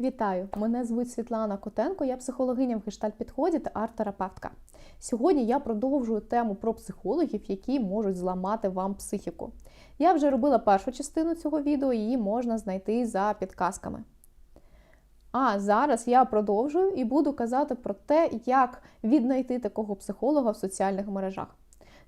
Вітаю! Мене звуть Світлана Котенко, я психологиня в гештальт-підході та арт-терапевтка. Сьогодні я продовжую тему про психологів, які можуть зламати вам психіку. Я вже робила першу частину цього відео, її можна знайти за підказками. А зараз я продовжую і буду казати про те, як віднайти такого психолога в соціальних мережах.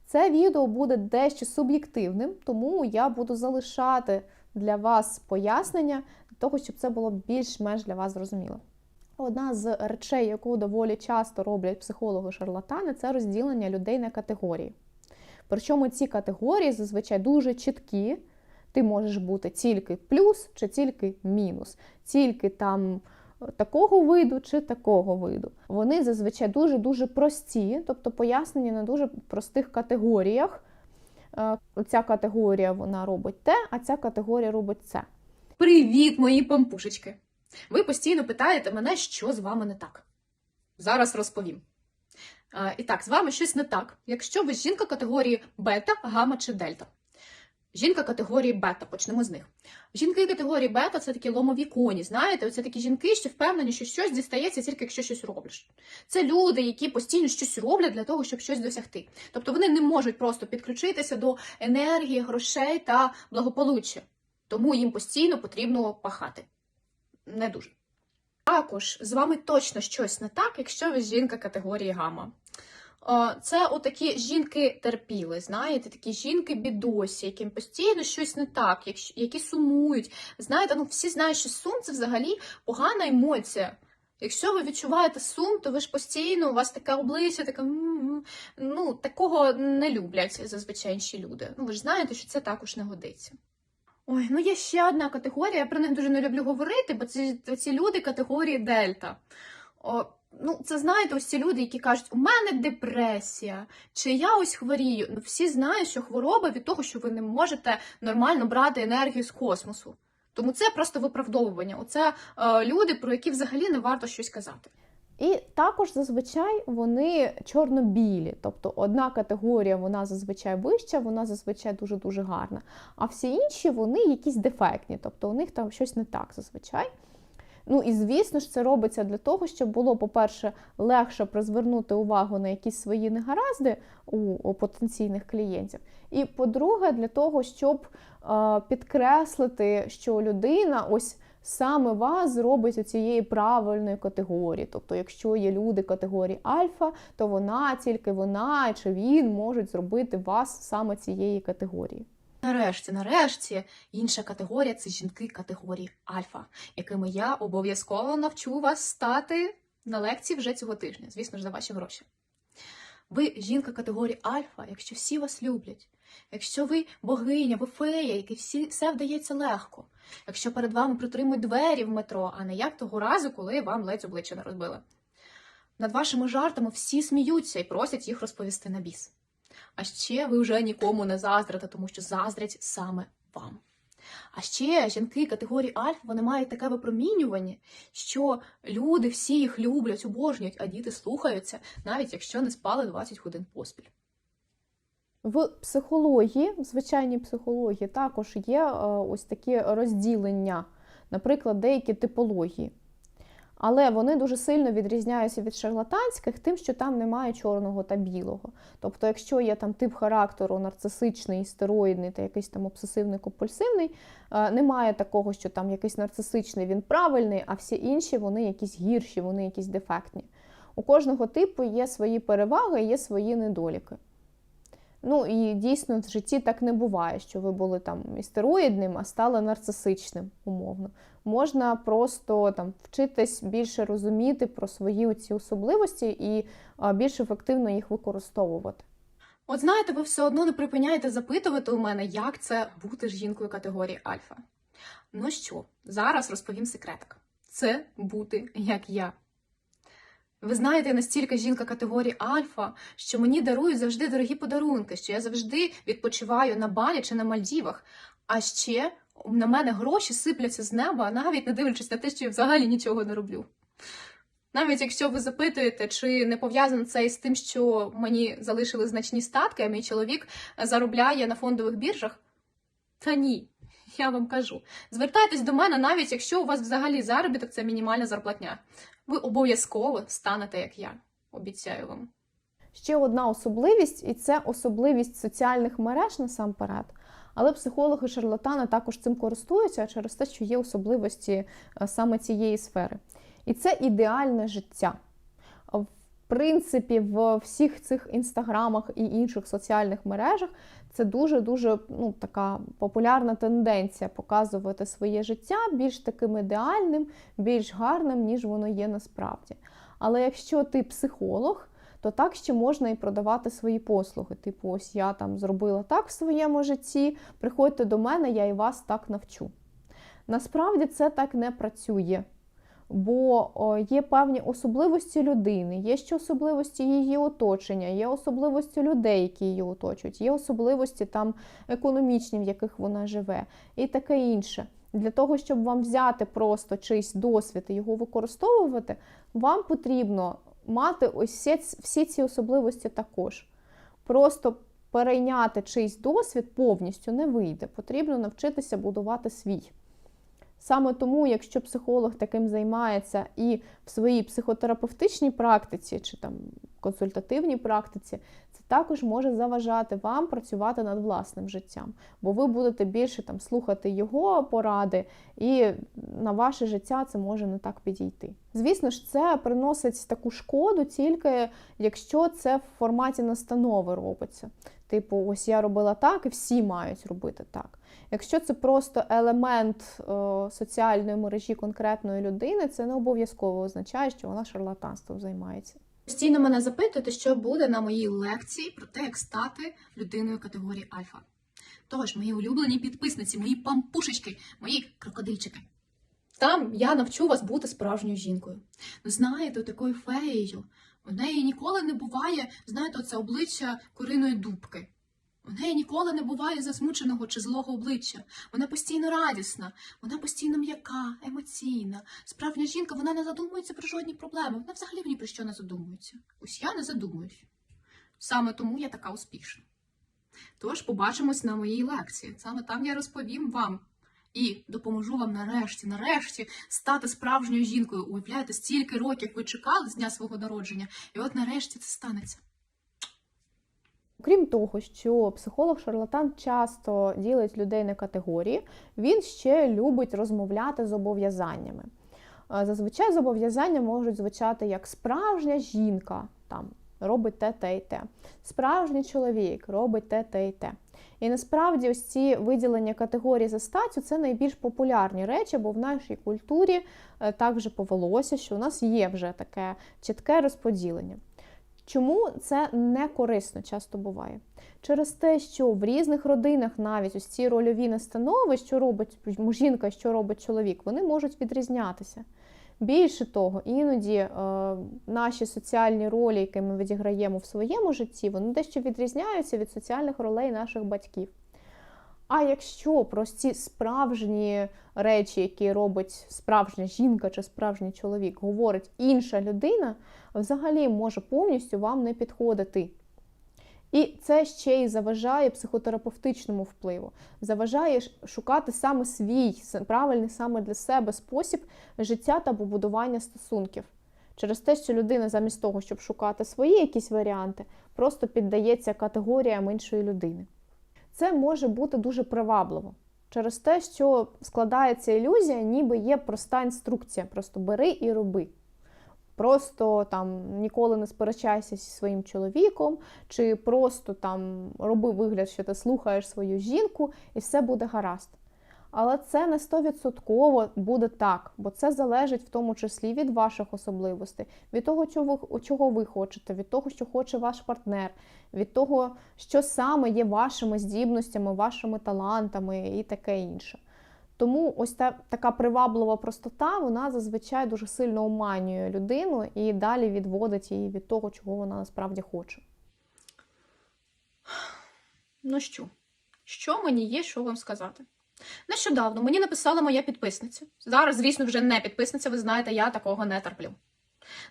Це відео буде дещо суб'єктивним, тому я буду залишати для вас пояснення для того, щоб це було більш-менш для вас зрозуміло. Одна з речей, яку доволі часто роблять психологи-шарлатани, це розділення людей на категорії. Причому ці категорії зазвичай дуже чіткі. Ти можеш бути тільки плюс чи тільки мінус, тільки там такого виду чи такого виду. Вони зазвичай дуже-дуже прості, тобто пояснені на дуже простих категоріях. Е, Ця категорія вона робить те, а ця категорія робить це. Привіт, мої пампушечки! Ви постійно питаєте мене, що з вами не так. Зараз розповім. І так, з вами щось не так, якщо ви жінка категорії бета, гамма чи дельта. Жінка категорії бета, почнемо з них. Жінки категорії бета це такі ломові коні. Знаєте, це такі жінки, що впевнені, що щось дістається тільки якщо щось робиш. Це люди, які постійно щось роблять для того, щоб щось досягти. Тобто вони не можуть просто підключитися до енергії, грошей та благополуччя. Тому їм постійно потрібно пахати. Не дуже. Також з вами точно щось не так, якщо ви жінка категорії гамма. О, Це отакі жінки терпіли, знаєте, такі жінки бідосі, яким постійно щось не так, які сумують. Знаєте, ну всі знають, що сум це взагалі погана емоція. Якщо ви відчуваєте сум, то ви ж постійно, у вас таке обличчя, таке ну такого не люблять зазвичай інші люди. Ну ви ж знаєте, що це також не годиться. Ой, ну є ще одна категорія, я про них дуже не люблю говорити, бо це ці люди категорії Дельта. Ну, це знаєте, ось ці люди, які кажуть, у мене депресія, чи я ось хворію. Ну, всі знають, що хвороба від того, що ви не можете нормально брати енергію з космосу. Тому це просто виправдовування. Оце е, люди, про які взагалі не варто щось казати. І також зазвичай вони чорно-білі, тобто одна категорія вона зазвичай вища, вона зазвичай дуже-дуже гарна. А всі інші вони якісь дефектні, тобто у них там щось не так зазвичай. Ну і звісно ж, це робиться для того, щоб було, по-перше, легше призвернути увагу на якісь свої негаразди у, потенційних клієнтів. І по-друге, для того, щоб підкреслити, що людина ось саме вас зробить у цієї правильної категорії. Тобто, якщо є люди категорії альфа, то вона, тільки вона чи він можуть зробити вас саме цієї категорії. Нарешті, нарешті, інша категорія це жінки категорії альфа, якими я обов'язково навчу вас стати на лекції вже цього тижня, звісно ж, за ваші гроші. Ви жінка категорії альфа, якщо всі вас люблять, якщо ви богиня, ви фея, якій всі все вдається легко, якщо перед вами притримують двері в метро, а не як того разу, коли вам ледь обличчя не розбили. Над вашими жартами всі сміються і просять їх розповісти на біс. А ще ви вже нікому не заздрите, тому що заздрять саме вам. А ще жінки категорії Альфа вони мають таке випромінювання, що люди всі їх люблять, обожнюють, а діти слухаються, навіть якщо не спали 20 годин поспіль. В психології, в звичайній психології, також є е, ось такі розділення, наприклад, деякі типології. Але вони дуже сильно відрізняються від шарлатанських, тим, що там немає чорного та білого. Тобто, якщо є там тип характеру нарцисичний, стероїдний та якийсь там обсесивний компульсивний, е, немає такого, що там якийсь нарцисичний він правильний, а всі інші вони якісь гірші, вони якісь дефектні. У кожного типу є свої переваги, є свої недоліки. Ну і дійсно в житті так не буває, що ви були там істероїдним, а стали нарцисичним, умовно. Можна просто там вчитись більше розуміти про свої ці особливості і більш ефективно їх використовувати. От знаєте, ви все одно не припиняєте запитувати у мене, як це бути жінкою категорії Альфа. Ну що, зараз розповім секретик. Це бути як я. Ви знаєте, настільки жінка категорії Альфа, що мені дарують завжди дорогі подарунки, що я завжди відпочиваю на Балі чи на Мальдівах. А ще на мене гроші сипляться з неба, навіть не дивлячись на те, що я взагалі нічого не роблю. Навіть якщо ви запитуєте, чи не пов'язано це із тим, що мені залишили значні статки, а мій чоловік заробляє на фондових біржах, та ні. Я вам кажу, звертайтесь до мене, навіть якщо у вас взагалі заробіток це мінімальна зарплатня. Ви обов'язково станете як я. Обіцяю вам. Ще одна особливість, і це особливість соціальних мереж насамперед. Але психологи шарлатани також цим користуються через те, що є особливості е, саме цієї сфери. І це ідеальне життя. Принципі, в всіх цих інстаграмах і інших соціальних мережах це дуже-дуже ну, така популярна тенденція показувати своє життя більш таким ідеальним, більш гарним, ніж воно є насправді. Але якщо ти психолог, то так ще можна і продавати свої послуги. Типу, ось я там зробила так в своєму житті, приходьте до мене, я і вас так навчу. Насправді це так не працює. Бо є певні особливості людини, є ще особливості її оточення, є особливості людей, які її оточують, є особливості там економічні, в яких вона живе, і таке інше. Для того, щоб вам взяти просто чийсь досвід і його використовувати, вам потрібно мати ось всі, ці особливості також. Просто перейняти чийсь досвід повністю не вийде. Потрібно навчитися будувати свій. Саме тому, якщо психолог таким займається і в своїй психотерапевтичній практиці чи там консультативній практиці, це також може заважати вам працювати над власним життям, бо ви будете більше там слухати його поради, і на ваше життя це може не так підійти. Звісно ж, це приносить таку шкоду тільки якщо це в форматі настанови робиться. Типу, ось я робила так, і всі мають робити так. Якщо це просто елемент е, соціальної мережі конкретної людини, це не обов'язково означає, що вона шарлатанством займається. Постійно мене запитуєте, що буде на моїй лекції про те, як стати людиною категорії альфа. Тож, мої улюблені підписниці, мої пампушечки, мої крокодильчики. Там я навчу вас бути справжньою жінкою. Ну, знаєте, такою феєю. У неї ніколи не буває, знаєте, оце обличчя куриної дубки. У неї ніколи не буває засмученого чи злого обличчя. Вона постійно радісна, вона постійно м'яка, емоційна. Справжня жінка, вона не задумується про жодні проблеми. Вона взагалі ні про що не задумується. Ось я не задумуюсь. Саме тому я така успішна. Тож побачимось на моїй лекції. Саме там я розповім вам і допоможу вам нарешті, нарешті стати справжньою жінкою. Уявляєте, стільки років ви чекали з дня свого народження, і от нарешті це станеться. Крім того, що психолог-шарлатан часто ділить людей на категорії, він ще любить розмовляти з зобов'язаннями. Е, Зазвичай зобов'язання можуть звучати як справжня жінка там робить те, те і те, справжній чоловік робить те, те і те. І насправді ось ці виділення категорій за статтю це найбільш популярні речі, бо в нашій культурі е, так вже повелося, що у нас є вже таке чітке розподілення. Чому це не корисно часто буває? Через те, що в різних родинах навіть ось ці рольові настанови, що робить жінка, що робить чоловік, вони можуть відрізнятися. Більше того, іноді е, наші соціальні ролі, які ми відіграємо в своєму житті, вони дещо відрізняються від соціальних ролей наших батьків. А якщо про ці справжні речі, які робить справжня жінка чи справжній чоловік, говорить інша людина, взагалі може повністю вам не підходити. І це ще й заважає психотерапевтичному впливу, заважає шукати саме свій правильний саме для себе спосіб життя та побудування стосунків. Через те, що людина замість того, щоб шукати свої якісь варіанти, просто піддається категоріям іншої людини. Це може бути дуже привабливо через те, що складається ілюзія, ніби є проста інструкція. Просто бери і роби. Просто там ніколи не сперечайся зі своїм чоловіком, чи просто там роби вигляд, що ти слухаєш свою жінку, і все буде гаразд. Але це не стовідсотково буде так, бо це залежить в тому числі від ваших особливостей, від того, чого ви хочете, від того, що хоче ваш партнер, від того, що саме є вашими здібностями, вашими талантами і таке інше. Тому ось та така приваблива простота, вона зазвичай дуже сильно оманює людину і далі відводить її від того, чого вона насправді хоче. Ну що, що мені є, що вам сказати? Нещодавно мені написала моя підписниця. Зараз, звісно, вже не підписниця, ви знаєте, я такого не терплю.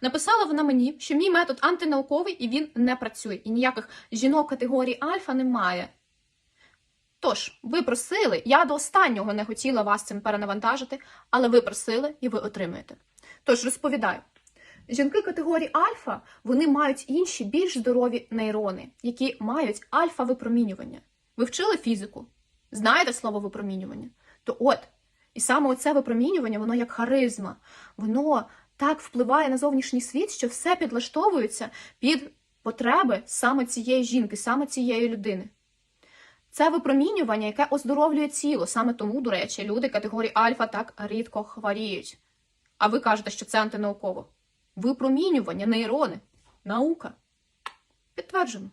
Написала вона мені, що мій метод антинауковий і він не працює, і ніяких жінок категорії альфа немає. Тож, ви просили, я до останнього не хотіла вас цим перенавантажити, але ви просили і ви отримуєте. Тож розповідаю. Жінки категорії альфа вони мають інші більш здорові нейрони, які мають альфа-випромінювання. Ви вчили фізику? Знаєте слово випромінювання? То от, і саме оце випромінювання, воно як харизма, воно так впливає на зовнішній світ, що все підлаштовується під потреби саме цієї жінки, саме цієї людини. Це випромінювання, яке оздоровлює тіло. Саме тому, до речі, люди категорії альфа так рідко хворіють. А ви кажете, що це антинауково. Випромінювання, нейрони, наука. Підтверджено.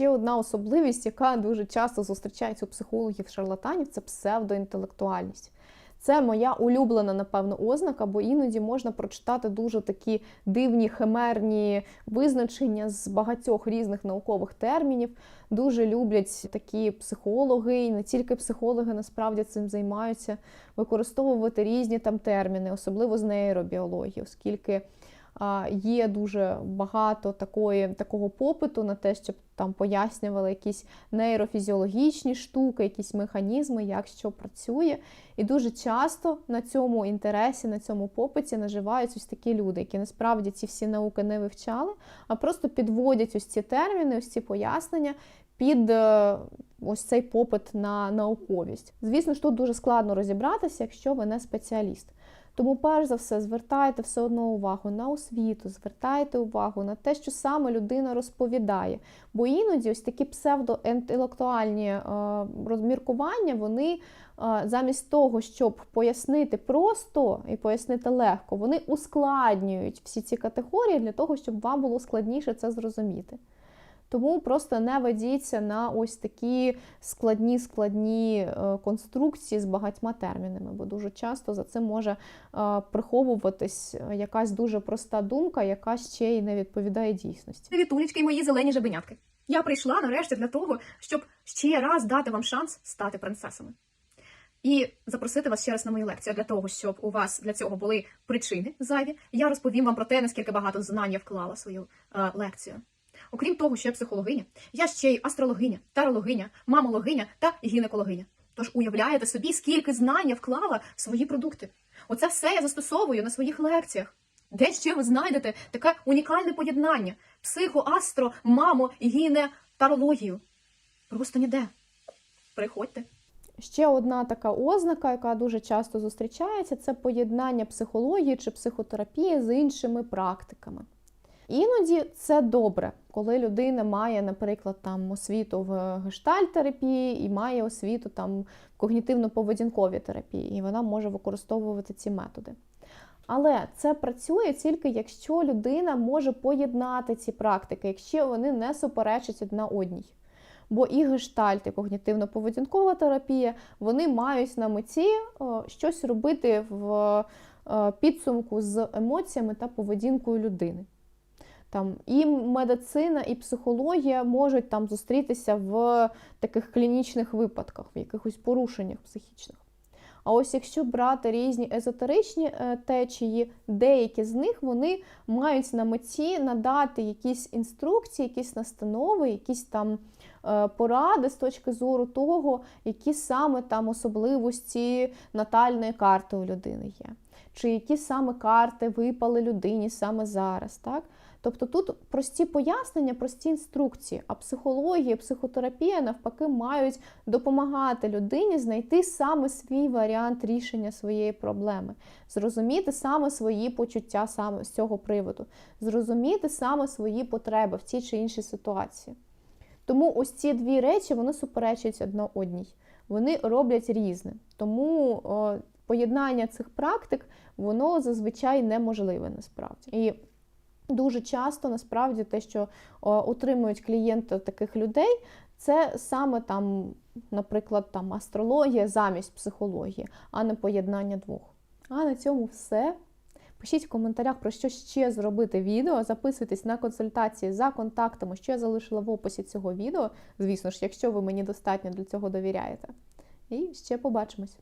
Ще одна особливість, яка дуже часто зустрічається у психологів-шарлатанів, це псевдоінтелектуальність. Це моя улюблена, напевно, ознака, бо іноді можна прочитати дуже такі дивні химерні визначення з багатьох різних наукових термінів. Дуже люблять такі психологи, і не тільки психологи насправді цим займаються, використовувати різні там терміни, особливо з нейробіології, оскільки є дуже багато такої, такого попиту на те, щоб там пояснювали якісь нейрофізіологічні штуки, якісь механізми, як що працює. І дуже часто на цьому інтересі, на цьому попиті наживаються ось такі люди, які насправді ці всі науки не вивчали, а просто підводять ось ці терміни, ось ці пояснення під е, ось цей попит на науковість. Звісно ж, тут дуже складно розібратися, якщо ви не спеціаліст. Тому, перш за все, звертайте все одно увагу на освіту, звертайте увагу на те, що саме людина розповідає. Бо іноді ось такі псевдоінтелектуальні е, розміркування, вони е, замість того, щоб пояснити просто і пояснити легко, вони ускладнюють всі ці категорії для того, щоб вам було складніше це зрозуміти. Тому просто не ведіться на ось такі складні складні е, конструкції з багатьма термінами, бо дуже часто за цим може е, приховуватись якась дуже проста думка, яка ще й не відповідає дійсності. Вітулечки мої зелені жабенятки. Я прийшла нарешті для того, щоб ще раз дати вам шанс стати принцесами. І запросити вас ще раз на мою лекцію для того, щоб у вас для цього були причини зайві. Я розповім вам про те, наскільки багато знань я вклала в свою е, лекцію. Окрім того, що я психологиня, я ще й астрологиня, тарологиня, мамологиня та гінекологиня. Тож уявляєте собі, скільки знань я вклала в свої продукти. Оце все я застосовую на своїх лекціях. Де ще ви знайдете таке унікальне поєднання психо, астро, мамо, гіне, тарологію? Просто ніде. Приходьте. Ще одна така ознака, яка дуже часто зустрічається, це поєднання психології чи психотерапії з іншими практиками. Іноді це добре, коли людина має, наприклад, там освіту в гештальтерапії і має освіту там в когнітивно-поведінковій терапії, і вона може використовувати ці методи. Але це працює тільки якщо людина може поєднати ці практики, якщо вони не суперечать одна одній. Бо і гештальт, і когнітивно-поведінкова терапія, вони мають на меті щось робити в е, підсумку з емоціями та поведінкою людини. Там і медицина, і психологія можуть там зустрітися в таких клінічних випадках, в якихось порушеннях психічних. А ось якщо брати різні езотеричні е, течії, деякі з них вони мають на меті надати якісь інструкції, якісь настанови, якісь там е, поради з точки зору того, які саме там особливості натальної карти у людини є, чи які саме карти випали людині саме зараз. так? Тобто тут прості пояснення, прості інструкції, а психологія, психотерапія навпаки мають допомагати людині знайти саме свій варіант рішення своєї проблеми, зрозуміти саме свої почуття саме з цього приводу, зрозуміти саме свої потреби в тій чи іншій ситуації. Тому ось ці дві речі вони суперечать одна одній. Вони роблять різне. Тому о, поєднання цих практик воно зазвичай неможливе насправді. І Дуже часто насправді те, що о, отримують клієнти таких людей, це саме там, наприклад, там астрологія замість психології, а не поєднання двох. А на цьому все. Пишіть в коментарях, про що ще зробити відео. Записуйтесь на консультації за контактами, що я залишила в описі цього відео. Звісно ж, якщо ви мені достатньо для цього довіряєте. І ще побачимось.